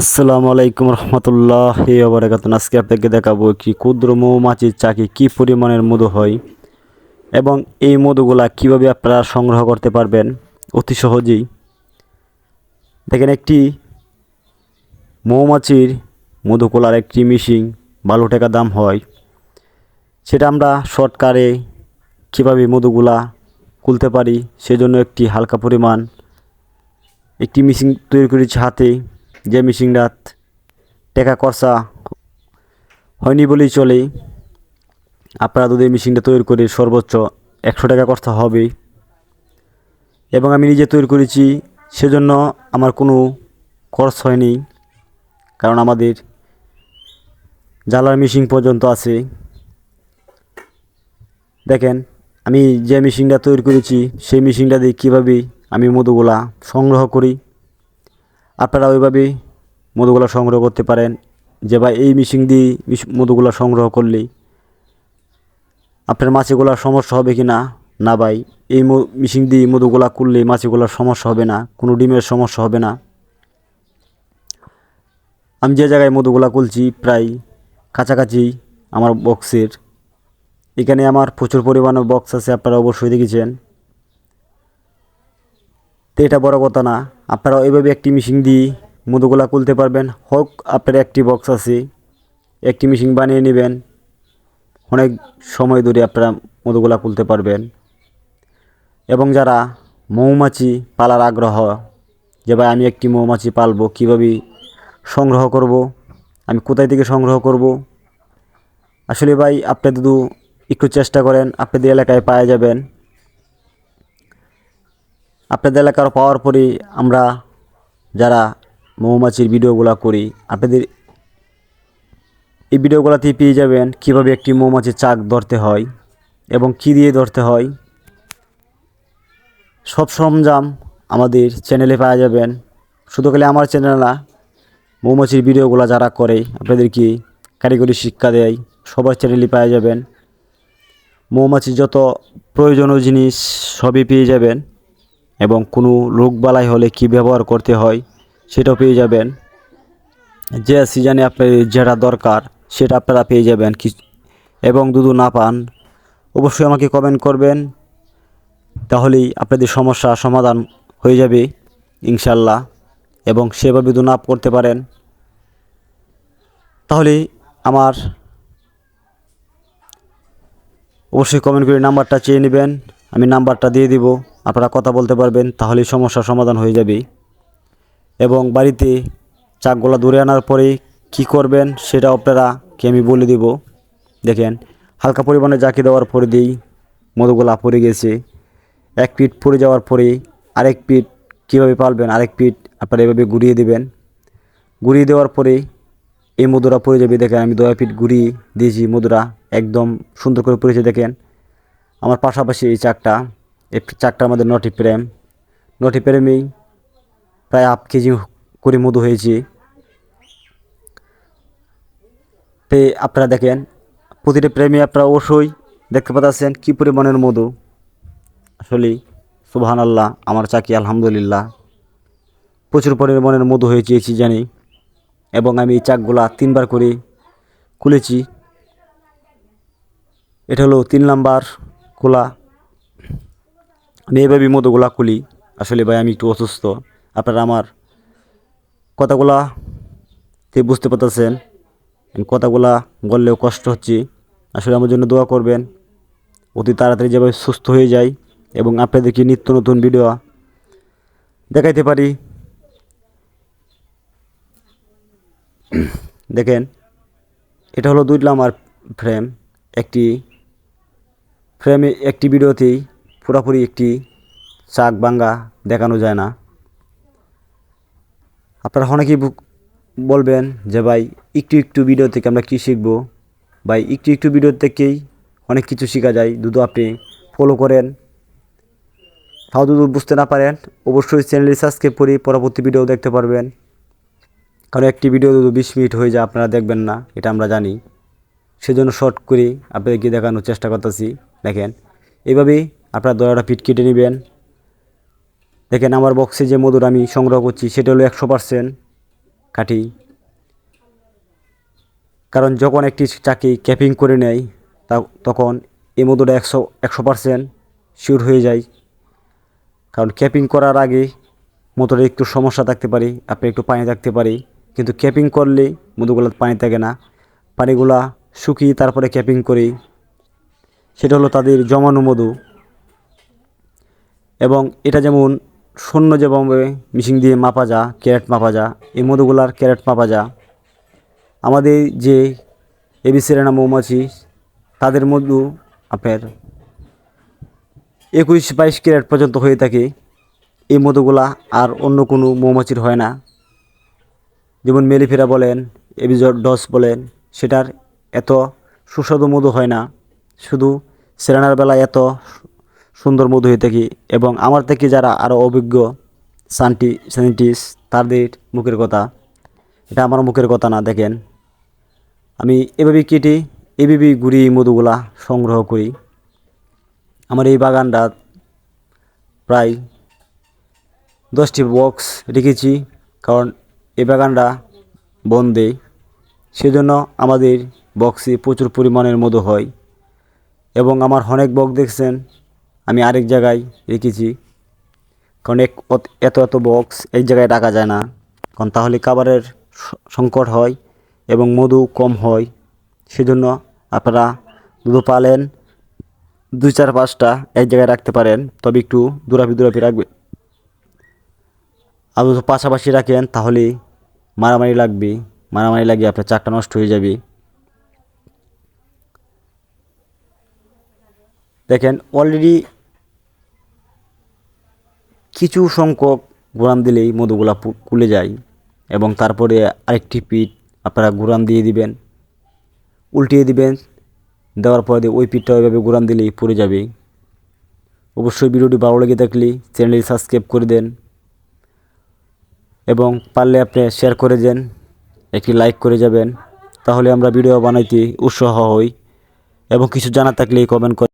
আসসালামু আলাইকুম রহমতুল্লাহ ওবরাকাতুন আজকে আপনাকে দেখাবো কি ক্ষুদ্র মৌমাছির চাকে কি পরিমাণের মধু হয় এবং এই মধুগুলা কীভাবে আপনারা সংগ্রহ করতে পারবেন? অতি সহজেই। দেখেন, একটি মৌমাছির মধুকোলার একটি মিশিং বারো টাকা দাম হয়। সেটা আমরা শর্টকারে কীভাবে মধুগুলা খুলতে পারি, সেজন্য একটি হালকা পরিমাণ একটি মিশিং তৈরি করেছি হাতে। যে মেশিনটা টেকা খরচা হয়নি বলেই চলে। আপনারা যদি মেশিনটা তৈরি করে সর্বোচ্চ একশো টাকা খরচা হবে এবং আমি নিজে তৈরি করেছি, সেজন্য আমার কোনো খরচ হয়নি, কারণ আমাদের জ্বালার মেশিন পর্যন্ত আছে। দেখেন, আমি যে মেশিনটা তৈরি করেছি, সেই মেশিনটা দিয়ে কীভাবে আমি মধুগুলা সংগ্রহ করি। আপনারা ওইভাবে মধুগুলা সংগ্রহ করতে পারেন। যে ভাই এই মেশিন দিয়ে মিশ- মধুগুলা সংগ্রহ করলে আপনার মাছিগুলার সমস্যা হবে কি না না ভাই, এই মেশিন দিয়ে মধুগুলা করলে মাছিগুলার সমস্যা হবে না, কোনো ডিমের সমস্যা হবে না। আমি যে জায়গায় মধুগুলা খুলছি প্রায় কাছাকাছি আমার বক্সের, এখানে আমার প্রচুর পরিমাণে বক্স আছে, আপনারা অবশ্যই দেখেছেন। তো এটা বড় কথা না আপনারা এইভাবে একটি মেশিন দিয়ে মধুগুলা খুলতে পারবেন। হোক, আপনার একটি বক্স আছে, একটি মেশিন বানিয়ে নেবেন। অনেক সময় ধরে আপনারা মধুগুলা খুলতে পারবেন। এবং যারা মৌমাছি পালার আগ্রহ, যে ভাই আমি একটি মৌমাছি পালবো, কীভাবে সংগ্রহ করব, আমি কোথায় থেকে সংগ্রহ করব? আসলে ভাই, আপনি শুধু একটু চেষ্টা করেন, আপনাদের এলাকায় পাওয়া যাবেন। আপনাদের এলাকার পাওয়ার পরে আমরা যারা মৌমাছির ভিডিওগুলো করি, আপনাদের এই ভিডিওগুলোতেই পেয়ে যাবেন কীভাবে একটি মৌমাছির চাক ধরতে হয় এবং কী দিয়ে ধরতে হয়। সব সরঞ্জাম আমাদের চ্যানেলে পাওয়া যাবেন। শুধু খালি আমার চ্যানেল না, মৌমাছির ভিডিওগুলো যারা করে, আপনাদেরকে কারিগরি শিক্ষা দেয়, সবার চ্যানেলে পাওয়া যাবেন। মৌমাছির যত প্রয়োজনীয় জিনিস সবই পেয়ে যাবেন। এবং কোনো রোগবালাই হলে কি ব্যবহার করতে হয় সেটাও পেয়ে যাবেন। যে সিজনে আপনার যেটা দরকার সেটা আপনারা পেয়ে যাবেন কি এবং দুধু না পান, অবশ্যই আমাকে কমেন্ট করবেন, তাহলেই আপনাদের সমস্যা সমাধান হয়ে যাবে ইনশাল্লাহ এবং সেভাবে দুধ না করতে পারেন, তাহলে আমার অবশ্যই কমেন্ট করে নাম্বারটা চেয়ে নেবেন, আমি নাম্বারটা দিয়ে দিব। আপনারা কথা বলতে পারবেন, তাহলেই সমস্যার সমাধান হয়ে যাবে। এবং বাড়িতে চাকগুলা দূরে আনার পরে কি করবেন, সেটা আপনারা কি আমি বলে দিব। দেখেন, হালকা পরিমাণে জাকি দেওয়ার পরে দিই মধুগুলা পড়ে গেছে। এক পিঠ পড়ে যাওয়ার পরে আরেক পিঠ কীভাবে পালবেন, আরেক পিঠ আপনারা এভাবে ঘুরিয়ে দেবেন। ঘুরিয়ে দেওয়ার পরে এই মধুরা পড়ে যাবে। দেখেন, আমি দয়া পিঠ ঘুরিয়ে দিয়েছি মধুরা, একদম সুন্দর করে পড়েছে। দেখেন, আমার পাশাপাশি এই চাকটা এই চাকটা আমাদের নটি প্রেম। নটি প্রেমেই প্রায় হাফ কেজি করে মধু হয়েছে। তে আপনারা দেখেন, প্রতিটি প্রেমে আপনারা অবশ্যই দেখতে পাচ্ছেন কী পরিমাণের মধু। আসলে সুবাহান আল্লাহ আমার চাকি আলহামদুলিল্লাহ। প্রচুর পরিমাণের মধু হয়েছে সিজনে। এবং আমি এই চাকগুলা তিনবার করে খুলেছি। এটা হলো তিন নাম্বার খোলা আমি এভাবে মধুগুলা খুলি আসলে ভাই, আমি একটু অসুস্থ। আপনারা আমার কথাগুলা তে বুঝতে পারতেছেন? কথাগুলা বললেও কষ্ট হচ্ছে। আসলে আমার জন্য দোয়া করবেন। অতি তাড়াতাড়ি যেভাবে সুস্থ হয়ে যায় এবং আপনাদেরকে নিত্য নতুন ভিডিও দেখাইতে পারি। দেখেন, এটা হলো দুইটা আমার ফ্রেম। একটি ফ্রেমে একটি ভিডিওতেই পুরোপুরি একটি চাক বাঙ্গা দেখানো যায় না। আপনারা অনেকেই বলবেন যে, ভাই, একটু একটু ভিডিও থেকে আমরা কী শিখব? ভাই, একটু একটু ভিডিও থেকেই অনেক কিছু শেখা যায়। দুধু আপনি ফলো করেন, তাও যদি বুঝতে না পারেন, অবশ্যই চ্যানেলটি সাবস্ক্রাইব করে পরবর্তী ভিডিও দেখতে পারবেন। কারণ একটি ভিডিও যদি বিশ মিনিট হয়ে যায়, আপনারা দেখবেন না, এটা আমরা জানি। সেজন্য শর্ট করে আপনাদেরকে দেখানোর চেষ্টা করতেছি। দেখেন এইভাবেই আপনারা দয়াটা পিট কেটে নেবেন। দেখেন আমার বক্সে যে মধুর আমি সংগ্রহ করছি, সেটা হলো একশো পার্সেন্ট কাটি কারণ যখন একটি চাকি ক্যাপিং করে নেয়, তা তখন এই মধুটা একশো একশো পারসেন্ট শিওর হয়ে যায়। কারণ ক্যাপিং করার আগে মোটরে একটু সমস্যা থাকতে পারে, আপনি একটু পানি থাকতে পারে। কিন্তু ক্যাপিং করলে মধুগুলো পানি থাকে না। পানিগুলা শুকিয়ে তারপরে ক্যাপিং করি। সেটা হলো তাদের জমানো মধু। এবং এটা যেমন শূন্য যেভাবে মিশিং দিয়ে মাপা যা, ক্যারেট মাপা যা, এই মধুগুলার ক্যারেট মাপা যা, আমাদের যে এবি সেরেনা মৌমাছি, তাদের মধু আপনার একুশ বাইশ ক্যারেট পর্যন্ত হয়ে থাকে, এই মধুগুলা আর অন্য কোনো মৌমাছির হয় না। যেমন মেলিফেরা বলেন এবিজর ডস বলেন, সেটার এত সুস্বাদু মধু হয় না। শুধু সেরানার বেলায় এত সুন্দর মধু হয়ে থাকি এবং আমার থেকে যারা আরও অভিজ্ঞ সান্টি সাইন্টিস্ট, তাদের মুখের কথা, এটা আমার মুখের কথা না, দেখেন। আমি এভাবে কেটে, এভাবে ঘুরি মধুগুলা সংগ্রহ করি। আমার এই বাগানটা প্রায় দশটি বক্স রেখেছি, কারণ এই বাগানটা বন্ধে সেজন্য আমাদের বক্সে প্রচুর পরিমাণের মধু হয় এবং আমার অনেক বক দেখছেন আমি আরেক জায়গায় রেখেছি। কারণ এক এত এত বক্স এক জায়গায় রাখা যায় না। কারণ তাহলে খাবারের সংকট হয় এবং মধু কম হয়। সেজন্য আপনারা দুধ পালেন, দুই চার পাঁচটা এক জায়গায় রাখতে পারেন। তবে একটু দূরাপি দূরাপি রাখবে। আপনি যদি পাশাপাশি রাখেন, তাহলে মারামারি লাগবে। মারামারি লাগিয়ে আপনার চাকটা নষ্ট হয়ে যাবে। দেখেন অলরেডি কিছু সংখ্যক গুড়ান দিলেই মধুগুলা কুলে যায় এবং তারপরে আরেকটি পিঠ আপনারা গুড়ান দিয়ে দিবেন, উল্টিয়ে দিবেন, দেওয়ার পরে ওই পিঠটা ওইভাবে গুড়ান দিলেই পড়ে যাবে। অবশ্যই ভিডিওটি ভালো লেগে থাকলে চ্যানেলটি সাবস্ক্রাইব করে দেন এবং পারলে আপনি শেয়ার করে দেন, একটি লাইক করে যাবেন, তাহলে আমরা ভিডিও বানাইতে উৎসাহ হই এবং কিছু জানা থাকলে কমেন্ট করে